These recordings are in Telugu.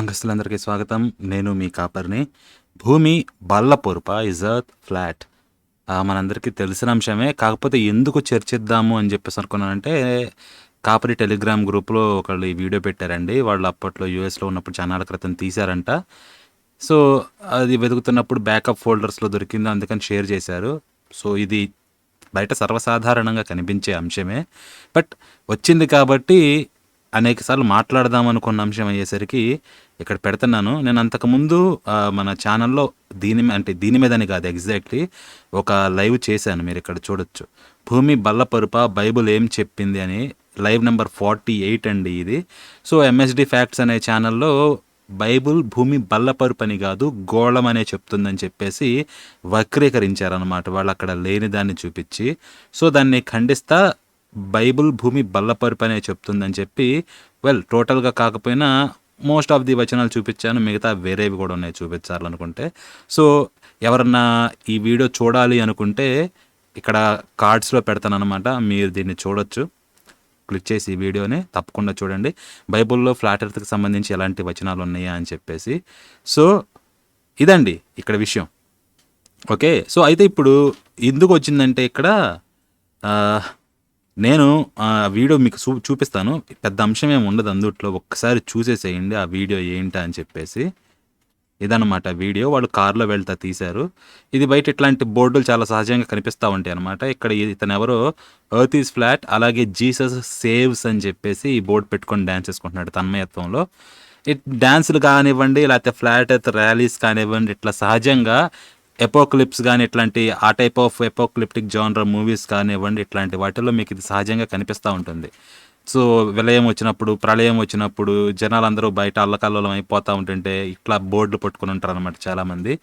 సంఘస్థులందరికీ స్వాగతం. నేను మీ కాపర్ని. భూమి బల్ల పొరుప ఇజ్ అర్త్ ఫ్లాట్ మనందరికీ తెలిసిన అంశమే. కాకపోతే ఎందుకు చర్చిద్దాము అని చెప్పేసి అనుకున్నానంటే కాపరి టెలిగ్రామ్ గ్రూప్లో ఒకళ్ళు ఈ వీడియో పెట్టారండి. వాళ్ళు అప్పట్లో యూఎస్లో ఉన్నప్పుడు చాలా క్రితం తీశారంట. సో అది వెతుకుతున్నప్పుడు బ్యాకప్ ఫోల్డర్స్లో దొరికింది. అందుకని షేర్ చేశారు. సో ఇది బయట సర్వసాధారణంగా కనిపించే అంశమే. బట్ వచ్చింది కాబట్టి అనేకసార్లు మాట్లాడదాం అనుకున్న అంశం అయ్యేసరికి ఇక్కడ పెడుతున్నాను. నేను అంతకుముందు మన ఛానల్లో దీని అంటే దీని మీదని కాదు ఎగ్జాక్ట్లీ ఒక లైవ్ చేశాను మీరు ఇక్కడ చూడొచ్చు. భూమి బల్లపరుప బైబుల్ ఏం చెప్పింది అని లైవ్ నెంబర్ ఫార్టీ ఎయిట్ అండి ఇది. సో ఎంఎస్డి ఫ్యాక్ట్స్ అనే ఛానల్లో బైబుల్ భూమి బల్లపరుపు అని కాదు గోళం అనే చెప్తుందని చెప్పేసి వక్రీకరించారనమాట వాళ్ళు అక్కడ లేని దాన్ని చూపించి. సో దాన్ని ఖండిస్తా బైబుల్ భూమి బల్లపరుపు అనే చెప్తుందని చెప్పి వెల్ టోటల్గా కాకపోయినా మోస్ట్ ఆఫ్ ది వచనాలు చూపించాను మిగతా వేరేవి కూడా ఉన్నాయి చూపించాలనుకుంటే. సో ఎవరన్నా ఈ వీడియో చూడాలి అనుకుంటే ఇక్కడ కార్డ్స్లో పెడతానమాట మీరు దీన్ని చూడొచ్చు. క్లిక్ చేసి ఈ వీడియోని తప్పకుండా చూడండి. బైబిల్లో ఫ్లాట్ ఎర్త్కి సంబంధించి ఎలాంటి వచనాలు ఉన్నాయా అని చెప్పేసి. సో ఇదండి ఇక్కడ విషయం. ఓకే సో అయితే ఇప్పుడు ఎందుకు వచ్చిందంటే ఇక్కడ నేను ఆ వీడియో మీకు చూ చూపిస్తాను. పెద్ద అంశం ఏమి ఉండదు అందుట్లో. ఒక్కసారి చూసేసేయండి ఆ వీడియో ఏంటా అని చెప్పేసి. ఇదన్నమాట వీడియో. వాళ్ళు కార్లో వెళ్తా తీశారు. ఇది బయట ఇట్లాంటి బోర్డులు చాలా సహజంగా కనిపిస్తూ ఉంటాయి అనమాట ఇక్కడ ఇతను ఎవరో? ఎర్త్ ఈజ్ ఫ్లాట్ అలాగే జీసస్ సేవ్స్ అని చెప్పేసి ఈ బోర్డు పెట్టుకొని డ్యాన్స్ చేసుకుంటున్నాడు తన్మయత్వంలో. ఇట్ డ్యాన్సులు కానివ్వండి లేకపోతే ఫ్లాట్ ఎర్త్ ర్యాలీస్ కానివ్వండి ఇట్లా సహజంగా ఎపోక్లిప్స్ కానీ ఇట్లాంటి ఆ type of apocalyptic genre movies కానివ్వండి ఇట్లాంటి వాటిల్లో మీకు ఇది సహజంగా కనిపిస్తూ ఉంటుంది. సో విలయం వచ్చినప్పుడు ప్రళయం వచ్చినప్పుడు జనాలందరూ బయట అల్లకల్లోలం అయిపోతూ ఉంటుంటే ఇట్లా బోర్డులు పట్టుకుని ఉంటారు అనమాట చాలామంది.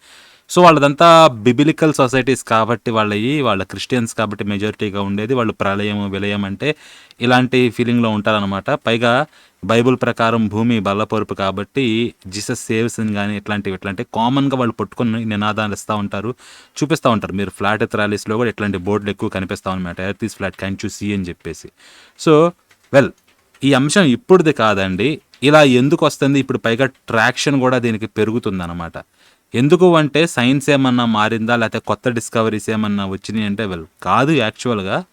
సో వాళ్ళదంతా బిబిలికల్ సొసైటీస్ కాబట్టి వాళ్ళవి వాళ్ళ క్రిస్టియన్స్ కాబట్టి మెజారిటీగా ఉండేది. వాళ్ళు ప్రళయం విలయం అంటే ఇలాంటి ఫీలింగ్లో ఉంటారనమాట పైగా బైబుల్ ప్రకారం భూమి బల్లపరుపు కాబట్టి జీసస్ సేవ్స్ అని కానీ ఇట్లాంటివి ఇట్లాంటి కామన్గా వాళ్ళు పట్టుకొని నినాదాలు ఇస్తూ ఉంటారు చూపిస్తూ ఉంటారు. మీరు ఫ్లాట్ ర్యాలీస్లో కూడా ఇట్లాంటి బోర్డులు ఎక్కువ కనిపిస్తూ అనమాట earth is flat can you see అని చెప్పేసి. సో వెల్ ఈ అంశం ఇప్పుడుది కాదండి. ఇలా ఎందుకు వస్తుంది? ఇప్పుడు పైగా ట్రాక్షన్ కూడా దీనికి పెరుగుతుంది అనమాట ఎందుకు అంటే సైన్స్ ఏమన్నా మారిందా? లేకపోతే కొత్త డిస్కవరీస్ ఏమన్నా వచ్చినాయి అంటే వెల్ కాదు యాక్చువల్గా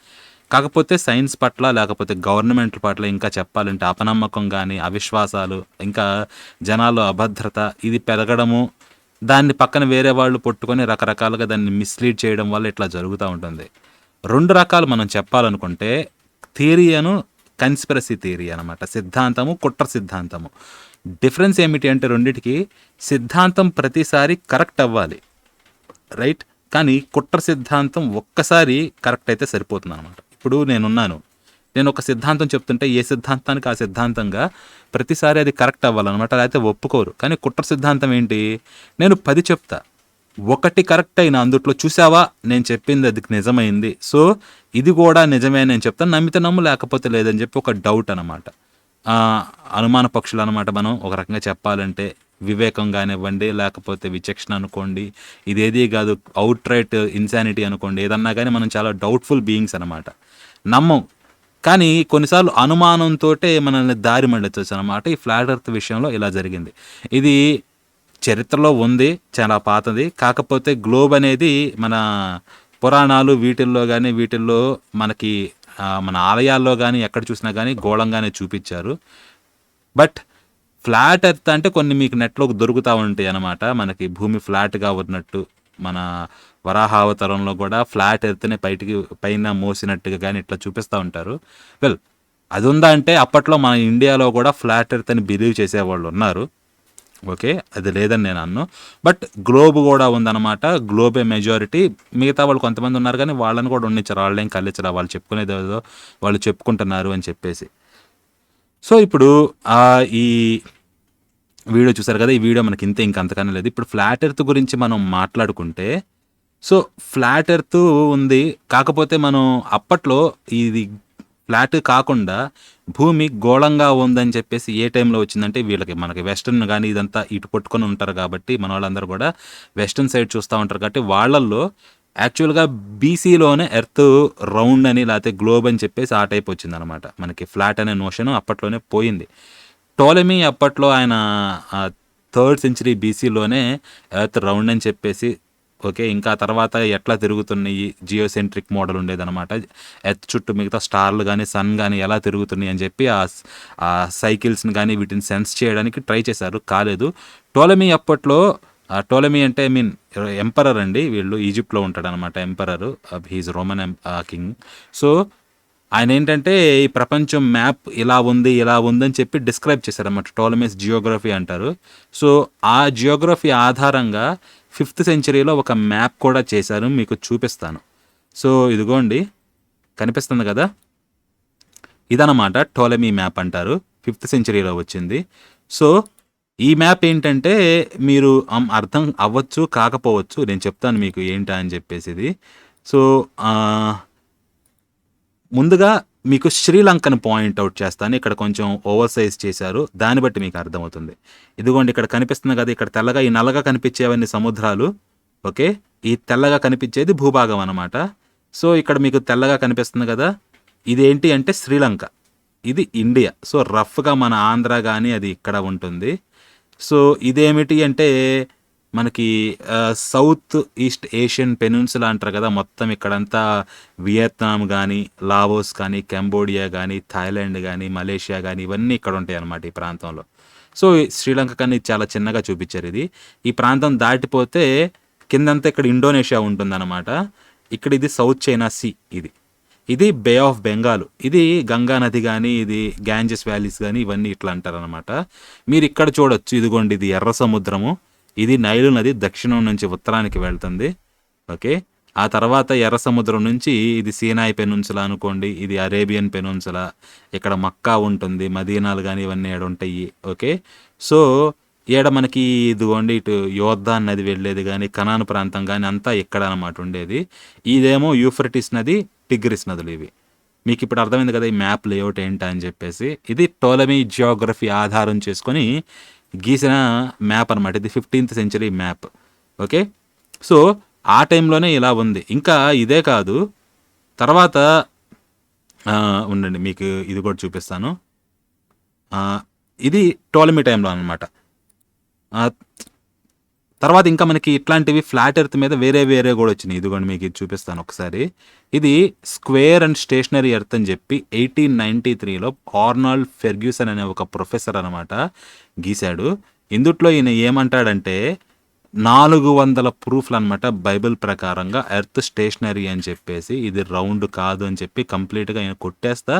కాకపోతే సైన్స్ పట్ల లేకపోతే గవర్నమెంట్ పట్ల ఇంకా చెప్పాలంటే అపనమ్మకం కానీ అవిశ్వాసాలు ఇంకా జనాలు అభద్రత ఇది పెరగడము దాన్ని పక్కన వేరే వాళ్ళు పట్టుకొని రకరకాలుగా దాన్ని మిస్లీడ్ చేయడం వల్ల ఇట్లా జరుగుతూ ఉంటుంది. రెండు రకాలు మనం చెప్పాలనుకుంటే థియరీ అను కన్స్పిరసీ థియరీ అనమాట సిద్ధాంతము కుట్ర సిద్ధాంతము. డిఫరెన్స్ ఏమిటి అంటే రెండింటికి సిద్ధాంతం ప్రతిసారి కరెక్ట్ అవ్వాలి. రైట్? కానీ కుట్ర సిద్ధాంతం ఒక్కసారి కరెక్ట్ అయితే సరిపోతుంది అనమాట ఇప్పుడు నేనున్నాను. నేను ఒక సిద్ధాంతం చెప్తుంటే ఏ సిద్ధాంతానికి ఆ సిద్ధాంతంగా ప్రతిసారి అది కరెక్ట్ అవ్వాలన్నమాట. అయితే ఒప్పుకోరు. కానీ కుట్ర సిద్ధాంతం ఏంటి? నేను పది చెప్తా. ఒకటి కరెక్ట్ అయిన అందుట్లో చూసావా? నేను చెప్పింది అది నిజమైంది. సో ఇది కూడా నిజమే నేను చెప్తాను. నమ్మితే నమ్ము లేకపోతే లేదని చెప్పి ఒక డౌట్ అనమాట అనుమాన పక్షులు అనమాట మనం ఒక రకంగా చెప్పాలంటే వివేకం కానివ్వండి లేకపోతే విచక్షణ అనుకోండి ఇదేది కాదు అవుట్ రైట్ ఇన్సానిటీ అనుకోండి ఏదన్నా కానీ మనం చాలా డౌట్ఫుల్ బీయింగ్స్ అనమాట. నమ్మం. కానీ కొన్నిసార్లు అనుమానంతో మనల్ని దారి మళ్ళొచ్చు అనమాట ఈ ఫ్లాట్ ఎర్త్ విషయంలో ఇలా జరిగింది. ఇది చరిత్రలో ఉంది చాలా పాతది. కాకపోతే గ్లోబ్ అనేది మన పురాణాలు వీటిల్లో కానీ వీటిల్లో మనకి మన ఆలయాల్లో కానీ ఎక్కడ చూసినా కానీ గోళంగానే చూపించారు. బట్ ఫ్లాట్ ఎర్త్ అంటే కొన్ని మీకు నెట్లో దొరుకుతూ ఉంటాయి అన్నమాట. మనకి భూమి ఫ్లాట్గా ఉన్నట్టు మన వరాహావతరంలో కూడా ఫ్లాట్ ఎర్త్ని బయటికి పైన మోసినట్టుగా కానీ ఇట్లా చూపిస్తూ ఉంటారు. వెల్ అది ఉందా అంటే అప్పట్లో మన ఇండియాలో కూడా ఫ్లాట్ ఎర్త్ అని బిలీవ్ చేసేవాళ్ళు ఉన్నారు. ఓకే అది లేదని నేను అన్ను. బట్ గ్లోబ్ కూడా ఉందన్నమాట. గ్లోబే మెజారిటీ. మిగతా వాళ్ళు కొంతమంది ఉన్నారు కానీ వాళ్ళని కూడా ఉండించారు వాళ్ళేం కలిచరా వాళ్ళు చెప్పుకునేది ఏదో వాళ్ళు చెప్పుకుంటున్నారు అని చెప్పేసి. సో ఇప్పుడు ఈ వీడియో చూసారు కదా? ఈ వీడియో మనకి ఇంతే ఇంక లేదు. ఇప్పుడు ఫ్లాట్ ఎర్త్ గురించి మనం మాట్లాడుకుంటే సో ఫ్లాట్ ఎర్త్ ఉంది. కాకపోతే మనం అప్పట్లో ఇది ఫ్లాట్ కాకుండా భూమి గోళంగా ఉందని చెప్పేసి ఏ టైంలో వచ్చిందంటే వీళ్ళకి మనకి వెస్టర్న్ కానీ ఇదంతా ఇటు పట్టుకొని ఉంటారు కాబట్టి మన వాళ్ళందరూ కూడా వెస్టర్న్ సైడ్ చూస్తూ ఉంటారు కాబట్టి వాళ్ళల్లో యాక్చువల్గా బీసీలోనే ఎర్త్ రౌండ్ అని లేకపోతే గ్లోబ్ అని చెప్పేసి ఆ టైప్ వచ్చిందనమాట మనకి ఫ్లాట్ అనే నోషన్ అప్పట్లోనే పోయింది. టోలమీ అప్పట్లో ఆయన థర్డ్ సెంచరీ బీసీలోనే ఎర్త్ రౌండ్ అని చెప్పేసి ఓకే ఇంకా తర్వాత ఎట్లా తిరుగుతున్నాయి? జియోసెంట్రిక్ మోడల్ ఉండేదన్నమాట. ఎత్ చుట్టూ మిగతా స్టార్లు కానీ సన్ కానీ ఎలా తిరుగుతున్నాయి అని చెప్పి ఆ సైకిల్స్ని కానీ వీటిని సెన్స్ చేయడానికి ట్రై చేశారు. కాలేదు. టోలమీ అప్పట్లో టోలమీ అంటే ఐ మీన్ ఎంపరర్ అండి వీళ్ళు. ఈజిప్ట్లో ఉంటాడు అనమాట emperor he's Roman king. So ఆయన ఏంటంటే ఈ ప్రపంచం మ్యాప్ ఇలా ఉంది ఇలా ఉందని చెప్పి డిస్క్రైబ్ చేశారన్నమాట. టోలమీస్ జియోగ్రఫీ అంటారు. సో ఆ జియోగ్రఫీ ఆధారంగా ఫిఫ్త్ సెంచరీలో ఒక మ్యాప్ కూడా చేశారు మీకు చూపిస్తాను. సో ఇదిగోండి కనిపిస్తుంది కదా? ఇదన్నమాట టోలమీ మ్యాప్ అంటారు ఫిఫ్త్ సెంచరీలో వచ్చింది. సో ఈ మ్యాప్ ఏంటంటే మీరు అర్థం అవ్వచ్చు కాకపోవచ్చు నేను చెప్తాను మీకు ఏంటా అని చెప్పేసి ఇది. సో ముందుగా మీకు శ్రీలంకను పాయింట్ అవుట్ చేస్తాను. ఇక్కడ కొంచెం ఓవర్ సైజ్ చేశారు. దాన్ని బట్టి మీకు అర్థమవుతుంది. ఇదిగోండి ఇక్కడ కనిపిస్తుంది కదా ఇక్కడ తెల్లగా ఈ నల్లగా కనిపించేవన్నీ సముద్రాలు. ఓకే? ఈ తెల్లగా కనిపించేది భూభాగం అన్నమాట. సో ఇక్కడ మీకు తెల్లగా కనిపిస్తుంది కదా ఇదేంటి అంటే శ్రీలంక. ఇది ఇండియా. సో రఫ్గా మన ఆంధ్ర కానీ అది ఇక్కడ ఉంటుంది. సో ఇదేమిటి అంటే మనకి సౌత్ ఈస్ట్ ఏషియన్ పెనున్సులా అంటారు కదా మొత్తం ఇక్కడంతా వియత్నాం కానీ లావోస్ కానీ కంబోడియా కానీ థాయిలాండ్ కానీ మలేషియా కానీ ఇవన్నీ ఇక్కడ ఉంటాయి అన్నమాట ఈ ప్రాంతంలో. సో ఈ శ్రీలంక కానీ చాలా చిన్నగా చూపించారు ఇది. ఈ ప్రాంతం దాటిపోతే కిందంతా ఇక్కడ ఇండోనేషియా ఉంటుందన్నమాట. ఇక్కడ ఇది సౌత్ చైనా సీ ఇది. ఇది బే ఆఫ్ బెంగాల్. ఇది గంగా నది కానీ ఇది గ్యాంజెస్ వ్యాలీస్ కానీ ఇవన్నీ ఇట్లా అంటారనమాట మీరు ఇక్కడ చూడొచ్చు ఇదిగోండి ఇది ఎర్ర సముద్రము. ఇది నైలు నది దక్షిణం నుంచి ఉత్తరానికి వెళ్తుంది. ఓకే. ఆ తర్వాత ఎర్ర సముద్రం నుంచి ఇది సీనాయి పెనున్సులా అనుకోండి. ఇది అరేబియన్ పెనున్సులా. ఇక్కడ మక్కా ఉంటుంది మదీనాలు కానీ ఇవన్నీ ఏడ ఉంటాయి. ఓకే. సో ఈడ మనకి ఇదిగోండి ఇటు యోర్ధాన్ నది వెళ్ళేది కానీ కనాన్ ప్రాంతం కానీ అంతా ఇక్కడ అనమాట ఉండేది. ఇదేమో యూఫ్రటిస్ నది టిగ్రిస్ నదులు ఇవి. మీకు ఇప్పుడు అర్థమైంది కదా ఈ మ్యాప్ లేఅవుట్ ఏంటా అని చెప్పేసి. ఇది టోలమీ జియోగ్రఫీ ఆధారం చేసుకొని గీసిన మ్యాప్ అనమాట ఇది fifteenth century map. Okay? So ఆ టైంలోనే ఇలా ఉంది. ఇంకా ఇదే కాదు. తర్వాత ఉండండి మీకు ఇది కూడా చూపిస్తాను. ఇది టోలమీ టైంలో అనమాట తర్వాత ఇంకా మనకి ఇట్లాంటివి ఫ్లాట్ ఎర్త్ మీద వేరే వేరే కూడా వచ్చినాయి. ఇదిగోండి మీకు ఇది చూపిస్తాను ఒకసారి. ఇది స్క్వేర్ అండ్ స్టేషనరీ ఎర్త్ అని చెప్పి ఎయిటీన్ నైన్టీ త్రీలో ఆర్నాల్డ్ ఫెర్గ్యూసన్ అనే ఒక ప్రొఫెసర్ అనమాట గీశాడు. ఇందుట్లో ఈయన ఏమంటాడంటే నాలుగు వందల ప్రూఫ్లు అనమాట బైబిల్ ప్రకారంగా ఎర్త్ స్టేషనరీ అని చెప్పేసి ఇది రౌండ్ కాదు అని చెప్పి కంప్లీట్గా ఆయన కొట్టేస్తా.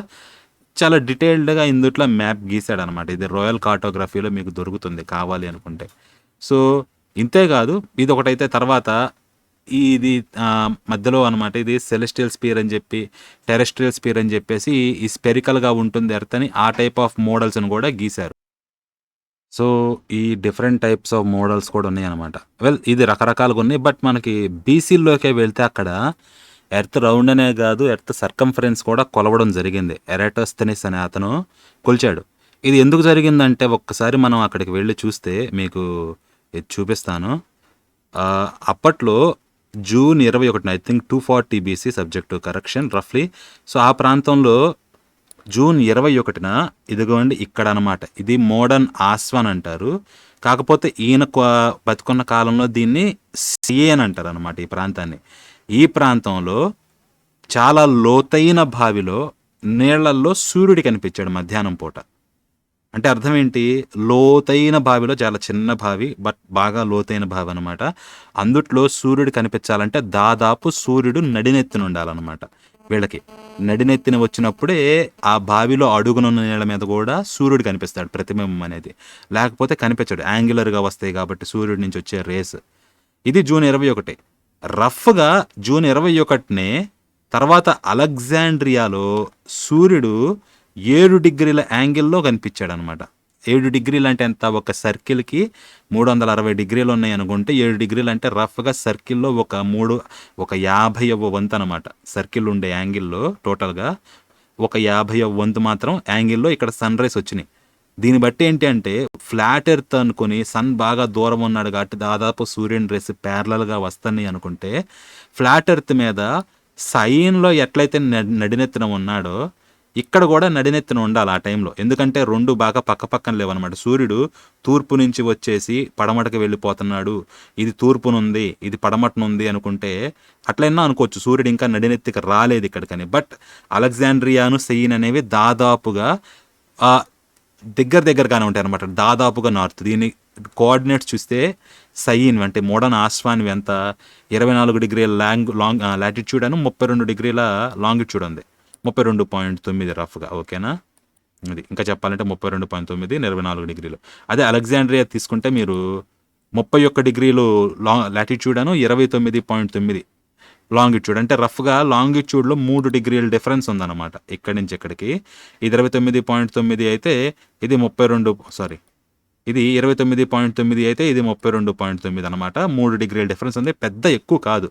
చాలా డీటెయిల్డ్గా ఇందుట్లో మ్యాప్ గీసాడు అనమాట ఇది రాయల్ కార్టోగ్రఫీలో మీకు దొరుకుతుంది కావాలి అనుకుంటే. సో ఇంతేకాదు ఇది ఒకటైతే తర్వాత ఇది మధ్యలో అనమాట ఇది సెలెస్టియల్ స్పీర్ అని చెప్పి టెరెస్ట్రియల్ స్పీర్ అని చెప్పేసి ఈ స్పెరికల్గా ఉంటుంది ఎర్త్ అని ఆ టైప్ ఆఫ్ మోడల్స్ని కూడా గీశారు. సో ఈ డిఫరెంట్ టైప్స్ ఆఫ్ మోడల్స్ కూడా ఉన్నాయి అనమాట వెల్ ఇది రకరకాలుగా ఉన్నాయి బట్ మనకి బీసీల్లోకే వెళ్తే అక్కడ ఎర్త్ రౌండ్ అనే కాదు ఎర్త్ సర్కంఫరెన్స్ కూడా కొలవడం జరిగింది. ఎరాటోస్థెనిస్ అనే అతను కొలిచాడు. ఇది ఎందుకు జరిగిందంటే ఒక్కసారి మనం అక్కడికి వెళ్ళి చూస్తే మీకు ఇది చూపిస్తాను. అప్పట్లో జూన్ ఇరవై ఒకటిన I think two forty BC subject correction రఫ్లీ. So ఆ ప్రాంతంలో జూన్ ఇరవై ఒకటిన ఇదిగోండి ఇక్కడ అనమాట ఇది మోడర్న్ ఆస్వాన్ అంటారు. కాకపోతే ఈయన బతుకున్న కాలంలో దీన్ని సిఏన్ అంటారు అనమాట ఈ ప్రాంతాన్ని. ఈ ప్రాంతంలో చాలా లోతైన బావిలో నీళ్ళల్లో సూర్యుడు కనిపించాడు మధ్యాహ్నం పూట. అంటే అర్థం ఏంటి లోతైన బావిలో చాలా చిన్న బావి బట్ బాగా లోతైన బావి అనమాట అందుట్లో సూర్యుడు కనిపించాలంటే దాదాపు సూర్యుడు నడినెత్తిన ఉండాలన్నమాట వీళ్ళకి. నడినెత్తిన వచ్చినప్పుడే ఆ బావిలో అడుగునున్న నీళ్ళ మీద కూడా సూర్యుడు కనిపిస్తాడు ప్రతిబింబం అనేది. లేకపోతే కనిపించాడు. యాంగులర్గా వస్తాయి కాబట్టి సూర్యుడి నుంచి వచ్చే రేస్. ఇది జూన్ ఇరవై ఒకటి. రఫ్గా జూన్ ఇరవై ఒకటినే తర్వాత అలెగ్జాండ్రియాలో సూర్యుడు ఏడు డిగ్రీల యాంగిల్లో కనిపించాడు అనమాట ఏడు డిగ్రీలు అంటే ఎంత? ఒక సర్కిల్కి మూడు వందల అరవై డిగ్రీలు ఉన్నాయి అనుకుంటే ఏడు డిగ్రీలు అంటే రఫ్గా సర్కిల్లో ఒక మూడు ఒక యాభై వంతు అనమాట. సర్కిల్ ఉండే యాంగిల్లో టోటల్గా ఒక యాభై వంతు మాత్రం యాంగిల్లో ఇక్కడ సన్ రైస్ వచ్చినాయి. దీన్ని బట్టి ఏంటి అంటే ఫ్లాట్ ఎర్త్ అనుకుని సన్ బాగా దూరం ఉన్నాడు కాబట్టి దాదాపు సూర్యుని రేస్ ప్యారలల్గా వస్తున్నాయి అనుకుంటే ఫ్లాట్ ఎర్త్ మీద సైన్లో ఎట్లయితే నడినెత్తిన ఉన్నాడో ఇక్కడ కూడా నడినెత్తిన ఉండాలి ఆ టైంలో. ఎందుకంటే రెండు బాగా పక్క పక్కన లేవన్నమాట సూర్యుడు తూర్పు నుంచి వచ్చేసి పడమటకి వెళ్ళిపోతున్నాడు. ఇది తూర్పునుంది ఇది పడమటనుంది అనుకుంటే అట్లయినా అనుకోవచ్చు. సూర్యుడు ఇంకా నడినెత్తికి రాలేదు ఇక్కడికని. బట్ అలెగ్జాండ్రియాను సెయిన్ అనేవి దాదాపుగా దగ్గర దగ్గరగానే ఉంటాయి అనమాట దాదాపుగా నార్త్. దీని కోఆర్డినేట్స్ చూస్తే సైన్ అంటే మోడర్న్ ఆస్వాన్వి ఎంత? ఇరవై నాలుగు డిగ్రీల లాంగ్ లాంగ్ లాటిట్యూడ్ అని ముప్పై రెండు డిగ్రీల లాంగిట్యూడ్ ఉంది. ముప్పై రెండు పాయింట్ తొమ్మిది రఫ్గా ఓకేనా? ఇది ఇంకా చెప్పాలంటే ముప్పై రెండు పాయింట్ తొమ్మిది ఇరవై నాలుగు డిగ్రీలు. అదే అలెగ్జాండ్రియా తీసుకుంటే మీరు ముప్పై ఒక్క డిగ్రీలు లాంగ్ లాటిట్యూడ్ అను ఇరవై తొమ్మిది పాయింట్ తొమ్మిది లాంగిట్యూడ్ అంటే రఫ్గా లాంగిట్యూడ్లో మూడు డిగ్రీల డిఫరెన్స్ ఉందన్నమాట ఇక్కడి నుంచి ఇక్కడికి. ఇది ఇరవై తొమ్మిది పాయింట్ తొమ్మిది అయితే ఇది ముప్పై రెండు సారీ ఇది ఇరవై తొమ్మిది పాయింట్ తొమ్మిది అయితే ఇది ముప్పై రెండు పాయింట్ తొమ్మిది అనమాట మూడు డిగ్రీల డిఫరెన్స్ ఉంది. పెద్ద ఎక్కువ కాదు.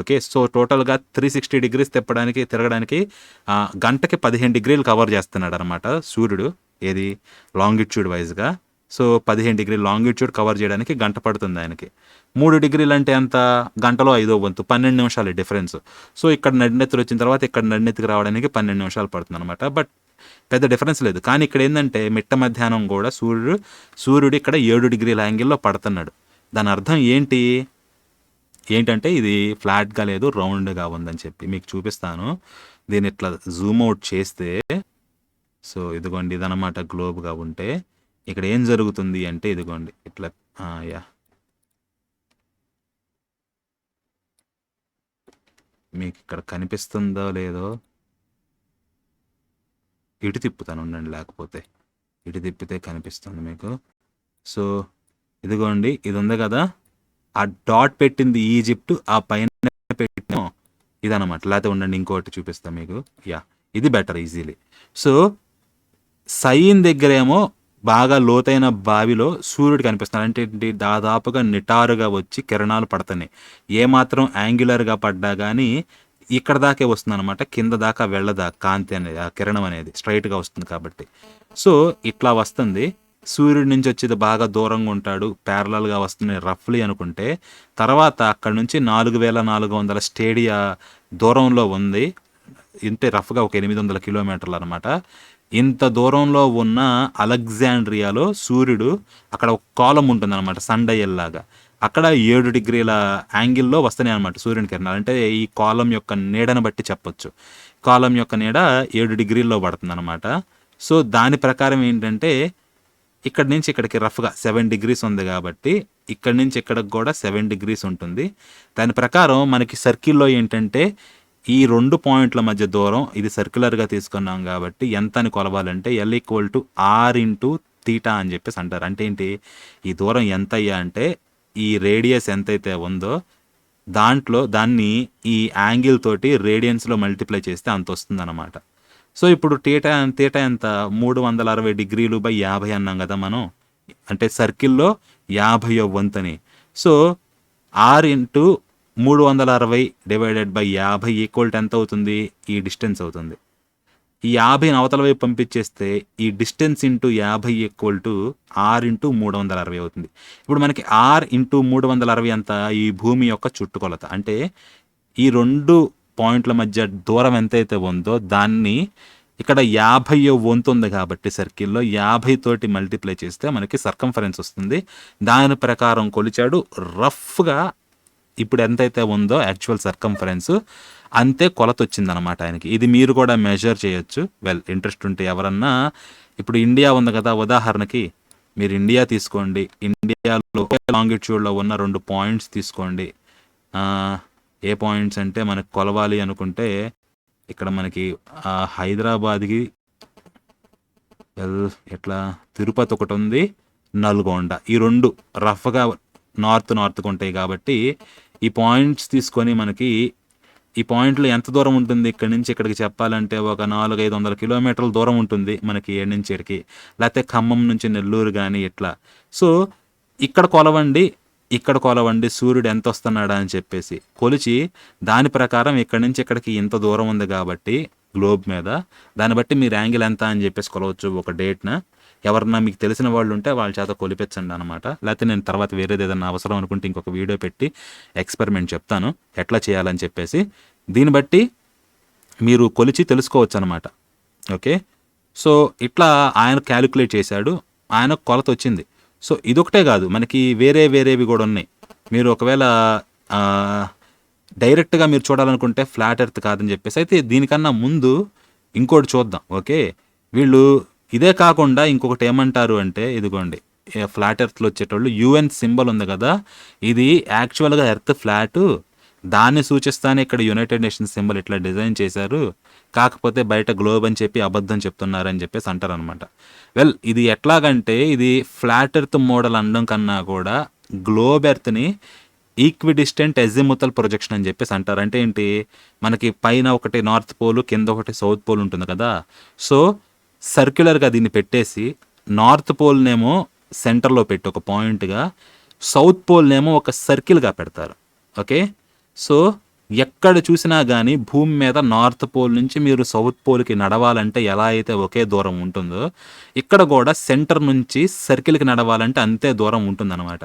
ఓకే? సో టోటల్గా త్రీ సిక్స్టీ డిగ్రీస్ తిప్పడానికి తిరగడానికి గంటకి పదిహేను డిగ్రీలు కవర్ చేస్తున్నాడు అనమాట సూర్యుడు ఏది లాంగిట్యూడ్ వైజ్గా సో పదిహేను డిగ్రీ లాంగిట్యూడ్ కవర్ చేయడానికి గంట పడుతుంది ఆయనకి. మూడు డిగ్రీలు అంటే ఎంత? గంటలో ఐదో వంతు పన్నెండు నిమిషాలు డిఫరెన్స్. సో ఇక్కడ నడినెత్తులు వచ్చిన తర్వాత ఇక్కడ నడినెత్తికి రావడానికి పన్నెండు నిమిషాలు పడుతుంది అనమాట బట్ పెద్ద డిఫరెన్స్ లేదు. కానీ ఇక్కడ ఏంటంటే మిట్ట మధ్యాహ్నం కూడా సూర్యుడు సూర్యుడు ఇక్కడ ఏడు డిగ్రీల యాంగిల్లో పడుతున్నాడు. దాని అర్థం ఏంటి? ఏంటంటే ఇది ఫ్లాట్గా లేదు రౌండ్గా ఉందని చెప్పి మీకు చూపిస్తాను. దీన్ని ఇట్లా జూమ్ అవుట్ చేస్తే సో ఇదిగోండి ఇదనమాట గ్లోబ్గా ఉంటే ఇక్కడ ఏం జరుగుతుంది అంటే ఇదిగోండి ఇట్లా యా. మీకు ఇక్కడ కనిపిస్తుందో లేదో ఇటు తిప్పుతాను ఉండండి లేకపోతే ఇటు తిప్పితే కనిపిస్తుంది మీకు. సో ఇదిగోండి ఇది ఉంది కదా? ఆ డాట్ పెట్టింది ఈజిప్ట్ ఆ పైన పెట్టిన ఇదనమాట లేకపోతే ఉండండి ఇంకోటి చూపిస్తాను మీకు. యా ఇది బెటర్ ఈజీలీ సో సైన్ దగ్గరేమో బాగా లోతైన బావిలో సూర్యుడు కనిపిస్తున్నాడు. అంటే ఏంటి? దాదాపుగా నిటారుగా వచ్చి కిరణాలు పడుతున్నాయి. ఏమాత్రం యాంగులర్గా పడ్డా కానీ ఇక్కడ దాకే వస్తుంది అనమాట కింద దాకా వెళ్ళదా కాంతి అనేది ఆ కిరణం అనేది స్ట్రైట్గా వస్తుంది కాబట్టి. సో ఇట్లా వస్తుంది. సూర్యుడి నుంచి వచ్చేది బాగా దూరంగా ఉంటాడు ప్యారలల్గా వస్తున్నాయి రఫ్లీ అనుకుంటే. తర్వాత అక్కడ నుంచి నాలుగు వేల నాలుగు వందల స్టేడియా దూరంలో ఉంది. ఇంతే రఫ్గా ఒక ఎనిమిది వందల కిలోమీటర్లు అనమాట ఇంత దూరంలో ఉన్న అలెగ్జాండ్రియాలో సూర్యుడు అక్కడ ఒక కాలం ఉంటుంది అనమాట సండయల్లాగా అక్కడ ఏడు డిగ్రీల యాంగిల్లో వస్తున్నాయి అనమాట సూర్యుని కిరణాలు. అంటే ఈ కాలం యొక్క నీడను బట్టి చెప్పొచ్చు. కాలం యొక్క నీడ ఏడు డిగ్రీల్లో పడుతుంది అనమాట సో దాని ప్రకారం ఏంటంటే ఇక్కడ నుంచి ఇక్కడికి రఫ్గా సెవెన్ డిగ్రీస్ ఉంది కాబట్టి ఇక్కడ నుంచి ఇక్కడికి కూడా సెవెన్ డిగ్రీస్ ఉంటుంది. దాని ప్రకారం మనకి సర్కిల్లో ఏంటంటే ఈ రెండు పాయింట్ల మధ్య దూరం ఇది సర్క్యులర్గా తీసుకున్నాం కాబట్టి ఎంత అని కొలవాలంటే L equal to R into theta అని చెప్పేసి అంటారు. అంటే ఏంటి? ఈ దూరం ఎంత అయ్యా అంటే ఈ రేడియస్ ఎంతైతే ఉందో దాంట్లో దాన్ని ఈ యాంగిల్ తోటి రేడియన్స్లో మల్టిప్లై చేస్తే అంత వస్తుందన్నమాట. సో ఇప్పుడు టీటా తీటా ఎంత? మూడు వందల అరవై డిగ్రీలు బై యాభై అన్నాం కదా మనం. అంటే సర్కిల్లో యాభై వంతని. సో ఆర్ ఇంటూ మూడు వందల అరవై డివైడెడ్ బై యాభై ఈక్వల్ ఎంత అవుతుంది ఈ డిస్టెన్స్ అవుతుంది. ఈ యాభైని అవతల వైపు పంపించేస్తే ఈ డిస్టెన్స్ ఇంటూ యాభై ఈక్వల్ టు ఆర్ ఇంటూ మూడు వందల అరవై అవుతుంది. ఇప్పుడు మనకి ఆర్ ఇంటూ మూడు వందల అరవై అంత ఈ భూమి యొక్క చుట్టుకొలత. అంటే ఈ రెండు పాయింట్ల మధ్య దూరం ఎంతైతే ఉందో దాన్ని ఇక్కడ యాభై వంతు ఉంది కాబట్టి సర్కిల్లో యాభై తోటి మల్టిప్లై చేస్తే మనకి సర్కంఫరెన్స్ వస్తుంది. దాని ప్రకారం కొలిచాడు. రఫ్గా ఇప్పుడు ఎంతైతే ఉందో యాక్చువల్ సర్కంఫరెన్స్ అంతే కొలత వచ్చిందనమాట ఆయనకి. ఇది మీరు కూడా మెజర్ చేయొచ్చు. వెల్ ఇంట్రెస్ట్ ఉంటే ఎవరన్నా ఇప్పుడు ఇండియా ఉంది కదా ఉదాహరణకి మీరు ఇండియా తీసుకోండి. ఇండియాలో లాంగిట్యూడ్లో ఉన్న రెండు పాయింట్స్ తీసుకోండి. ఏ పాయింట్స్ అంటే మనకు కొలవాలి అనుకుంటే ఇక్కడ మనకి హైదరాబాద్కి ఎల్ ఎట్లా తిరుపతి ఒకటి ఉంది నల్గొండ. ఈ రెండు రఫ్గా నార్త్ నార్త్కి ఉంటాయి కాబట్టి ఈ పాయింట్స్ తీసుకొని మనకి ఈ పాయింట్లు ఎంత దూరం ఉంటుంది ఇక్కడ నుంచి ఇక్కడికి చెప్పాలంటే ఒక నాలుగు ఐదు వందల కిలోమీటర్ల దూరం ఉంటుంది మనకి ఏడు నుంచి ఇక్కడికి. లేకపోతే ఖమ్మం నుంచి నెల్లూరు కానీ ఇట్లా. సో ఇక్కడ కొలవండి ఇక్కడ కొలవండి సూర్యుడు ఎంత వస్తున్నాడా అని చెప్పేసి. కొలిచి దాని ప్రకారం ఇక్కడి నుంచి ఇక్కడికి ఇంత దూరం ఉంది కాబట్టి గ్లోబ్ మీద. దాన్ని బట్టి మీరు యాంగిల్ ఎంత అని చెప్పేసి కొలవచ్చు ఒక డేట్న ఎవరన్నా మీకు తెలిసిన వాళ్ళు ఉంటే వాళ్ళ చేత కొలిపించండి అనమాట లేకపోతే నేను తర్వాత వేరేది ఏదైనా అవసరం అనుకుంటే ఇంకొక వీడియో పెట్టి ఎక్స్పెరిమెంట్ చెప్తాను. ఎట్లా చేయాలని చెప్పేసి. దీన్ని బట్టి మీరు కొలిచి తెలుసుకోవచ్చు అనమాట ఓకే? సో ఇట్లా ఆయన క్యాలిక్యులేట్ చేశాడు. ఆయన కొలత వచ్చింది. సో ఇదొకటే కాదు మనకి వేరే వేరేవి కూడా ఉన్నాయి. మీరు ఒకవేళ డైరెక్ట్గా మీరు చూడాలనుకుంటే ఫ్లాట్ ఎర్త్ కాదని చెప్పేసి అయితే దీనికన్నా ముందు ఇంకోటి చూద్దాం ఓకే? వీళ్ళు ఇదే కాకుండా ఇంకొకటి ఏమంటారు అంటే ఇదిగోండి ఫ్లాట్ ఎర్త్లో వచ్చేటోళ్ళు యుఎన్ సింబల్ ఉంది కదా ఇది యాక్చువల్గా ఎర్త్ ఫ్లాట్ దాన్ని సూచిస్తానే ఇక్కడ యునైటెడ్ నేషన్స్ సింబల్ ఇట్లా డిజైన్ చేశారు కాకపోతే బయట గ్లోబ్ అని చెప్పి అబద్ధం చెప్తున్నారని చెప్పేసి అంటారు అనమాట వెల్ ఇది ఎట్లాగంటే ఇది ఫ్లాట్ ఎర్త్ మోడల్ అనడం కన్నా కూడా గ్లోబ్ ఎర్త్ని ఈక్విడిస్టెంట్ ఎజిముతల్ ప్రొజెక్షన్ అని చెప్పేసి అంటారు. అంటే ఏంటి? మనకి పైన ఒకటి నార్త్ పోల్ కింద ఒకటి సౌత్ పోల్ ఉంటుంది కదా. సో సర్క్యులర్గా దీన్ని పెట్టేసి నార్త్ పోల్నేమో సెంటర్లో పెట్టి ఒక పాయింట్గా సౌత్ పోల్నేమో ఒక సర్కిల్గా పెడతారు. ఓకే? సో ఎక్కడ చూసినా కానీ భూమి మీద నార్త్ పోల్ నుంచి మీరు సౌత్ పోల్కి నడవాలంటే ఎలా అయితే ఒకే దూరం ఉంటుందో ఇక్కడ కూడా సెంటర్ నుంచి సర్కిల్కి నడవాలంటే అంతే దూరం ఉంటుందన్నమాట.